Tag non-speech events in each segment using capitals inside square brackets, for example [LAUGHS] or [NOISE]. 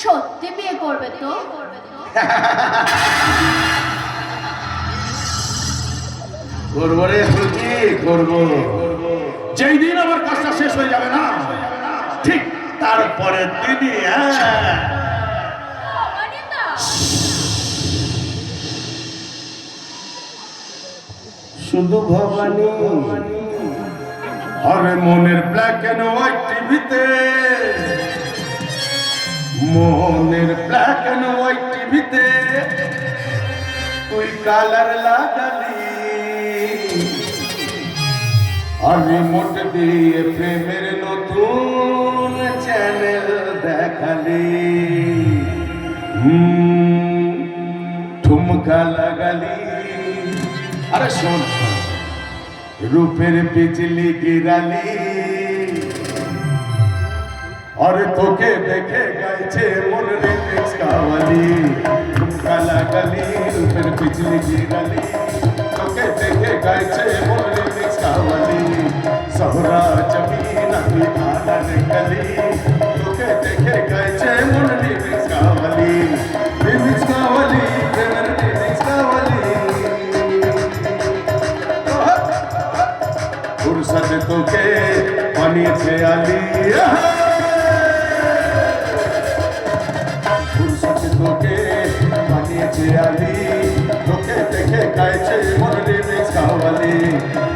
সত্যি বিয়ে করবে তো? [LAUGHS] করব রে কি? করব যেই দিন আমার কাজটা শেষ হয়ে যাবে না ঠিক তারপরে দিনই হ্যাঁ। শুধু ভবানী। আরে মনের ব্ল্যাক এন্ড হোয়াইট টিভিতে? মনের ব্ল্যাক এন্ড হোয়াইট টিভিতে তুই কালার লাগালি। আর রিমোট দিয়ে প্রেমের নতুন চ্যানেল দেখালি। ঠুমকা লাগালি। আরে শোন রূপের বিজলি গিরালি। और तोके देखे गए छे मन रे का वाली। काला गली, फिर बिजली की गली तोके देखे गए छे मन रे का वाली। सहरा ज़मीन अभी आनंद गली तोके देखे गायचे मन रे एक्स का वाली। कावली का वाली एक्स कावली फुर्सत पानी से आली। দেখে গাইছে মন রিমিক্স কাওয়ালি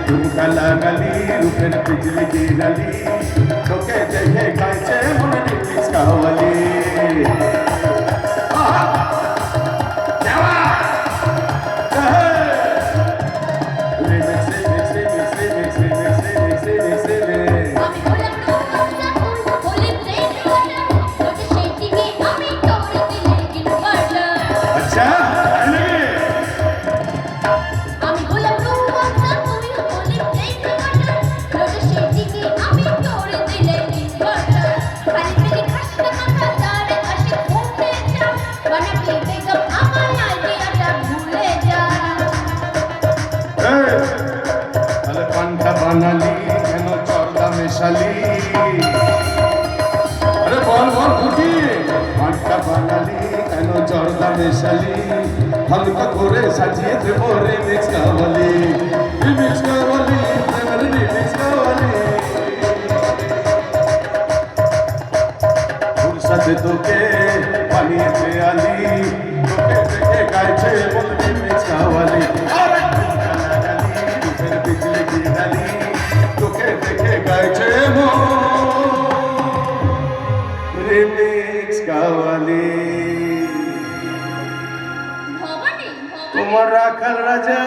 ঠুমকা লাগালি রূপের বিজলি গিরালি বানালি কেন চর্দা মেশালি আরে বল বল ফুটি পান্তা বানালি কেন চর্দা মেশালি? हम ककोरे सजिए थे मोरे mix qawwali remix qawwali flavour remix qawwali फुर्सत तो के पानी से आली ভবানী ভবানী তোমার রাখাল রাজা